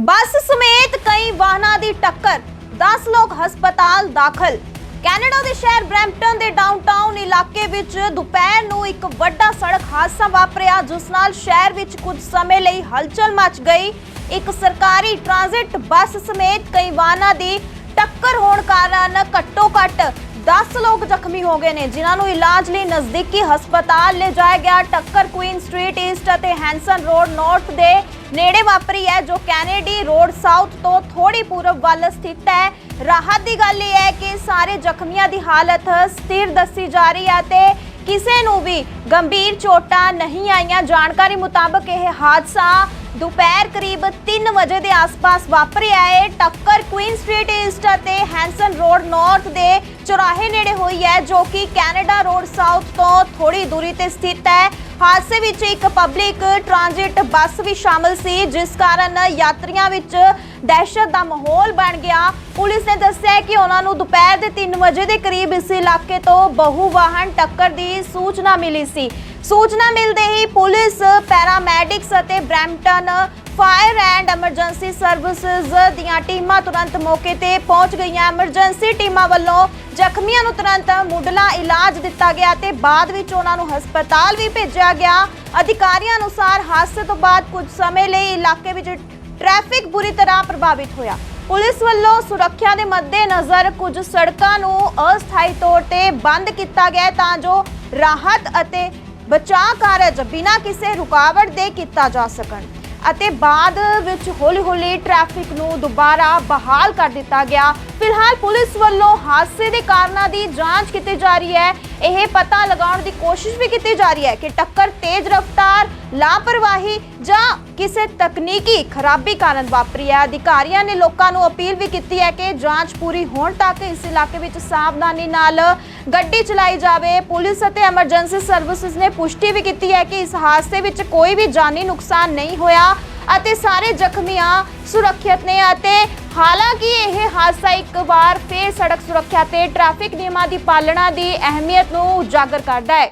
ਬੱਸ ਸਮੇਤ ਕਈ ਵਾਹਨਾਂ ਦੀ ਟੱਕਰ 10 ਲੋਕ ਹਸਪਤਾਲ ਦਾਖਲ। ਕੈਨੇਡਾ ਦੇ ਸ਼ਹਿਰ ਬਰੈਂਪਟਨ ਦੇ ਡਾਊਨਟਾਊਨ ਇਲਾਕੇ ਵਿੱਚ ਦੁਪਹਿਰ ਨੂੰ ਇੱਕ ਵੱਡਾ ਸੜਕ ਹਾਦਸਾ ਵਾਪਰਿਆ, ਜਿਸ ਨਾਲ ਸ਼ਹਿਰ ਵਿੱਚ ਕੁਝ ਸਮੇਂ ਲਈ ਹਲਚਲ ਮਚ ਗਈ। ਇੱਕ ਸਰਕਾਰੀ ਟ੍ਰਾਂਜ਼ਿਟ ਬੱਸ ਸਮੇਤ ਕਈ ਵਾਹਨਾਂ ਦੀ ਟੱਕਰ ਹੋਣ ਕਾਰਨ ਘੱਟੋ-ਘੱਟ 10 ਲੋਕ ਜ਼ਖਮੀ ਹੋ ਗਏ ਨੇ, ਜਿਨ੍ਹਾਂ ਨੂੰ ਇਲਾਜ ਲਈ ਨਜ਼ਦੀਕੀ ਹਸਪਤਾਲ ਲਿਜਾਇਆ ਗਿਆ। ਟੱਕਰ ਕੁਈਨ ਸਟਰੀਟ ਈਸਟ ਅਤੇ ਹੈਂਸਨ ਰੋਡ ਨਾਰਥ ਦੇ ਨੇੜੇ ਵਾਪਰੀ ਹੈ, ਜੋ ਕੈਨੇਡੀ ਰੋਡ ਸਾਊਥ ਤੋਂ ਥੋੜੀ ਪੂਰਬ ਵੱਲ ਸਥਿਤ ਹੈ। ਰਾਹਤ ਦੀ ਗੱਲ ਇਹ ਹੈ ਕਿ ਸਾਰੇ ਜ਼ਖਮੀਆਂ ਦੀ ਹਾਲਤ ਸਥਿਰ ਦੱਸੀ ਜਾ ਰਹੀ ਹੈ ਤੇ ਕਿਸੇ ਨੂੰ ਵੀ ਗੰਭੀਰ ਚੋਟਾਂ ਨਹੀਂ ਆਈਆਂ। ਜਾਣਕਾਰੀ ਮੁਤਾਬਕ ਇਹ ਹਾਦਸਾ ਦੁਪਹਿਰ ਕਰੀਬ 3 ਵਜੇ ਦੇ ਆਸ-ਪਾਸ ਵਾਪਰਿਆ ਹੈ। ਟੱਕਰ ਕੁਈਨ ਸਟਰੀਟ ਈਸਟ ਅਤੇ ਹੈਂਸਨ ਰੋਡ ਨਾਰਥ ਦੇ ਚੌਰਾਹੇ ਨੇੜੇ ਹੋਈ ਹੈ ਜੋ ਕਿ ਕੈਨੇਡਾ ਰੋਡ ਸਾਊਥ ਤੋਂ ਥੋੜੀ ਦੂਰੀ ਤੇ ਸਥਿਤ ਹੈ। ਹਾਦਸੇ ਵਿੱਚ ਇੱਕ ਪਬਲਿਕ ਟ੍ਰਾਂਜ਼ਿਟ ਬੱਸ ਵੀ ਸ਼ਾਮਲ ਸੀ, ਜਿਸ ਕਾਰਨ ਯਾਤਰੀਆਂ ਵਿੱਚ ਦਹਿਸ਼ਤ ਦਾ ਮਾਹੌਲ ਬਣ ਗਿਆ। ਪੁਲਿਸ ਨੇ ਦੱਸਿਆ ਕਿ ਉਹਨਾਂ ਨੂੰ ਦੁਪਹਿਰ ਦੇ 3 ਵਜੇ ਦੇ ਕਰੀਬ ਇਸ ਇਲਾਕੇ ਤੋਂ ਬਹੁ ਵਾਹਨ ਟੱਕਰ ਦੀ ਸੂਚਨਾ ਮਿਲੀ ਸੀ। ਸੂਚਨਾ ਮਿਲਦੇ ਹੀ ਪੁਲਿਸ, ਪੈਰਾਮੈਡਿਕਸ ਅਤੇ Brampton fire and emergency services ਦੀਆਂ ਟੀਮਾਂ ਤੁਰੰਤ ਮੌਕੇ ਤੇ ਪਹੁੰਚ ਗਈਆਂ। ਐਮਰਜੈਂਸੀ ਟੀਮਾਂ ਵੱਲੋਂ ਜ਼ਖਮੀਆਂ ਨੂੰ ਤੁਰੰਤ ਮੁੱਢਲਾ ਇਲਾਜ ਦਿੱਤਾ ਗਿਆ ਤੇ ਬਾਅਦ ਵਿੱਚ ਉਹਨਾਂ ਨੂੰ ਹਸਪਤਾਲ ਵੀ ਭੇਜਿਆ ਗਿਆ। ਅਧਿਕਾਰੀਆਂ ਅਨੁਸਾਰ ਹਾਦਸੇ ਤੋਂ ਬਾਅਦ ਕੁਝ ਸਮੇਂ ਲਈ ਇਲਾਕੇ ਵਿੱਚ ਟ੍ਰੈਫਿਕ ਬੁਰੀ ਤਰ੍ਹਾਂ ਪ੍ਰਭਾਵਿਤ ਹੋਇਆ। ਪੁਲਿਸ ਵੱਲੋਂ ਸੁਰੱਖਿਆ ਦੇ ਮੱਦੇਨਜ਼ਰ ਕੁਝ ਸੜਕਾਂ ਨੂੰ ਅਸਥਾਈ ਤੌਰ ਤੇ ਬੰਦ ਕੀਤਾ ਗਿਆ ਤਾਂ ਜੋ ਰਾਹਤ ਅਤੇ ਬਚਾਅ ਕਾਰਜ ਬਿਨਾਂ ਕਿਸੇ ਰੁਕਾਵਟ ਦੇ ਕੀਤਾ ਜਾ ਸਕਣ। ਅਤੇ ਬਾਅਦ ਵਿੱਚ ਹੌਲੀ-ਹੌਲੀ ਟ੍ਰੈਫਿਕ ਨੂੰ ਦੁਬਾਰਾ ਬਹਾਲ ਕਰ ਦਿੱਤਾ ਗਿਆ। ਫਿਲਹਾਲ ਪੁਲਿਸ ਵੱਲੋਂ ਹਾਦਸੇ ਦੇ ਕਾਰਨਾਂ ਦੀ ਜਾਂਚ ਕੀਤੀ ਜਾ ਰਹੀ ਹੈ। ਇਹ ਪਤਾ ਲਗਾਉਣ ਦੀ ਕੋਸ਼ਿਸ਼ ਵੀ ਕੀਤੀ ਜਾ ਰਹੀ ਹੈ ਕਿ ਟੱਕਰ ਤੇਜ਼ ਰਫ਼ਤਾਰ, ਲਾਪਰਵਾਹੀ ਜਾਂ ਕਿਸੇ ਤਕਨੀਕੀ ਖਰਾਬੀ ਕਾਰਨ ਵਾਪਰੀ ਹੈ। ਅਧਿਕਾਰੀਆਂ ਨੇ ਲੋਕਾਂ ਨੂੰ ਅਪੀਲ ਵੀ ਕੀਤੀ ਹੈ ਕਿ ਜਾਂਚ ਪੂਰੀ ਹੋਣ ਤੱਕ ਇਸ ਇਲਾਕੇ ਵਿੱਚ ਸਾਵਧਾਨੀ ਨਾਲ ਗੱਡੀ ਚਲਾਈ ਜਾਵੇ, ਪੁਲਿਸ ਅਤੇ ਐਮਰਜੈਂਸੀ ਸਰਵਿਸਿਜ਼ ਨੇ ਪੁਸ਼ਟੀ ਵੀ ਕੀਤੀ ਹੈ ਕਿ ਇਸ ਹਾਦਸੇ ਵਿੱਚ ਕੋਈ ਵੀ ਜਾਨੀ ਨੁਕਸਾਨ ਨਹੀਂ ਹੋਇਆ ਅਤੇ ਸਾਰੇ ਜ਼ਖਮੀਆਂ ਸੁਰੱਖਿਅਤ ਨੇ ਅਤੇ ਹਾਲਾਂਕਿ ਇਹ ਹਾਦਸਾ ਇੱਕ ਵਾਰ ਫੇਰ ਸੜਕ ਸੁਰੱਖਿਆ ਤੇ ਟ੍ਰੈਫਿਕ ਨਿਯਮਾਂ ਦੀ ਪਾਲਣਾ ਦੀ ਅਹਿਮੀਅਤ ਨੂੰ ਉਜਾਗਰ ਕਰਦਾ ਹੈ।